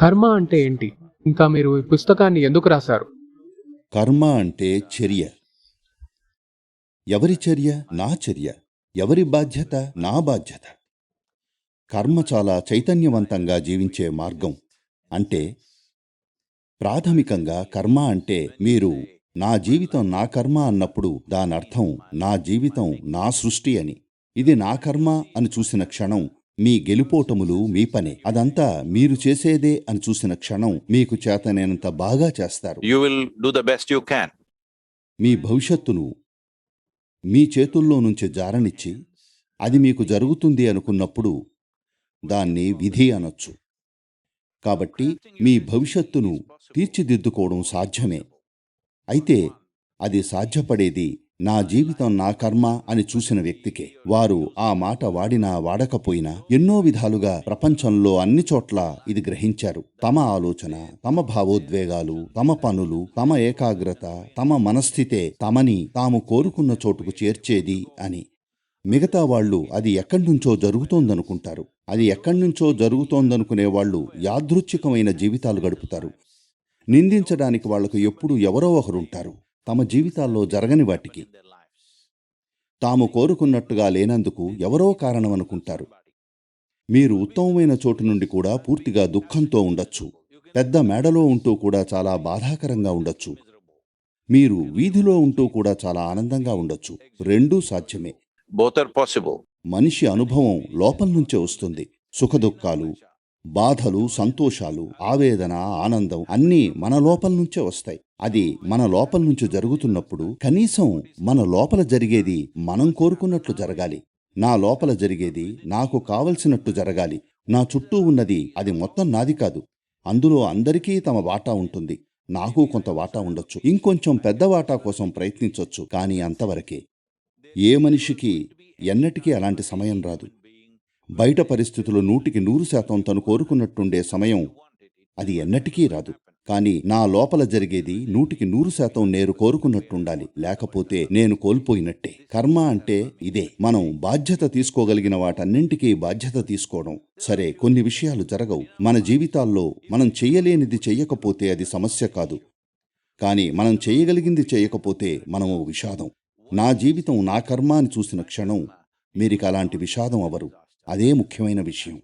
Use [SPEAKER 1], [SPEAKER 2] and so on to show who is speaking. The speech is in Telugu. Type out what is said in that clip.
[SPEAKER 1] కర్మ అంటే ఏంటి? ఇంకా మీరు ఈ పుస్తకాన్ని ఎందుకు రాశారు?
[SPEAKER 2] కర్మ అంటే చర్య. ఎవరి చర్య? నా చర్య. ఎవరి బాధ్యత? నా బాధ్యత. కర్మ చాలా చైతన్యవంతంగా జీవించే మార్గం. అంటే ప్రాథమికంగా కర్మ అంటే మీరు నా జీవితం నా కర్మ అన్నప్పుడు దానర్థం నా జీవితం నా సృష్టి అని. ఇది నా కర్మ అని చూసిన క్షణం మీ గెలుపోటములు మీ పనే. అదంతా మీరు చేసేదే అని చూసిన క్షణం మీకు చేతనైనంత బాగా చేస్తారు.
[SPEAKER 3] You will do the best you can.
[SPEAKER 2] మీ భవిష్యత్తును మీ చేతుల్లో నుంచి జారనిచ్చి అది మీకు జరుగుతుంది అనుకున్నప్పుడు దాన్ని విధి అనొచ్చు. కాబట్టి మీ భవిష్యత్తును తీర్చిదిద్దుకోవడం సాధ్యమే. అయితే అది సాధ్యపడేది నా జీవితం నా కర్మ అని చూసిన వ్యక్తికే. వారు ఆ మాట వాడినా వాడకపోయినా ఎన్నో విధాలుగా ప్రపంచంలో అన్ని చోట్ల ఇది గ్రహించారు. తమ ఆలోచన తమ భావోద్వేగాలు తమ పనులు తమ ఏకాగ్రత తమ మనస్థితే తమని తాము కోరుకున్న చోటుకు చేర్చేది అని. మిగతా వాళ్ళు అది ఎక్కడ్నుంచో జరుగుతోందనుకుంటారు. అది ఎక్కడ్నుంచో జరుగుతోందనుకునే వాళ్ళు యాదృచ్ఛికమైన జీవితాలు గడుపుతారు. నిందించడానికి వాళ్ళకు ఎప్పుడూ ఎవరో ఒకరుంటారు. తమ జీవితాల్లో జరగని వాటికి. తాము కోరుకున్నట్టుగా లేనందుకు ఎవరో కారణమనుకుంటారు. మీరు ఉత్తమమైన చోటు నుండి కూడా పూర్తిగా దుఃఖంతో ఉండొచ్చు. పెద్ద మేడలో ఉంటూ కూడా చాలా బాధాకరంగా ఉండొచ్చు. మీరు వీధిలో ఉంటూ కూడా చాలా ఆనందంగా ఉండొచ్చు. రెండూ సాధ్యమే.
[SPEAKER 3] Possible.
[SPEAKER 2] మనిషి అనుభవం లోపల నుంచే వస్తుంది. సుఖదుఖాలు బాధలు సంతోషాలు ఆవేదన ఆనందం అన్నీ మన లోపల నుంచే వస్తాయి. అది మన లోపల నుంచి జరుగుతున్నప్పుడు కనీసం మన లోపల జరిగేది మనం కోరుకున్నట్లు జరగాలి. నా లోపల జరిగేది నాకు కావలసినట్టు జరగాలి. నా చుట్టూ ఉన్నది అది మొత్తం నాది కాదు. అందులో అందరికీ తమ వాటా ఉంటుంది. నాకు కొంత వాటా ఉండొచ్చు. ఇంకొంచెం పెద్ద వాటా కోసం ప్రయత్నించొచ్చు. కానీ అంతవరకే. ఏ మనిషికి ఎన్నటికీ అలాంటి సమయం రాదు. బయట పరిస్థితులు నూటికి నూరు శాతం తను కోరుకున్నట్టుండే సమయం అది ఎన్నటికీ రాదు. కానీ నా లోపల జరిగేది నూటికి నూరు శాతం నేను కోరుకున్నట్టుండాలి. లేకపోతే నేను కోల్పోయినట్టే. కర్మ అంటే ఇదే. మనం బాధ్యత తీసుకోగలిగిన వాటన్నింటికీ బాధ్యత తీసుకోవడం. సరే కొన్ని విషయాలు జరగవు. మన జీవితాల్లో మనం చెయ్యలేనిది చెయ్యకపోతే అది సమస్య కాదు. కానీ మనం చేయగలిగింది చేయకపోతే మనము విషాదం. నా జీవితం నా కర్మ అని చూసిన క్షణం మీరిక అలాంటి విషాదం అవరు. అదే ముఖ్యమైన విషయం.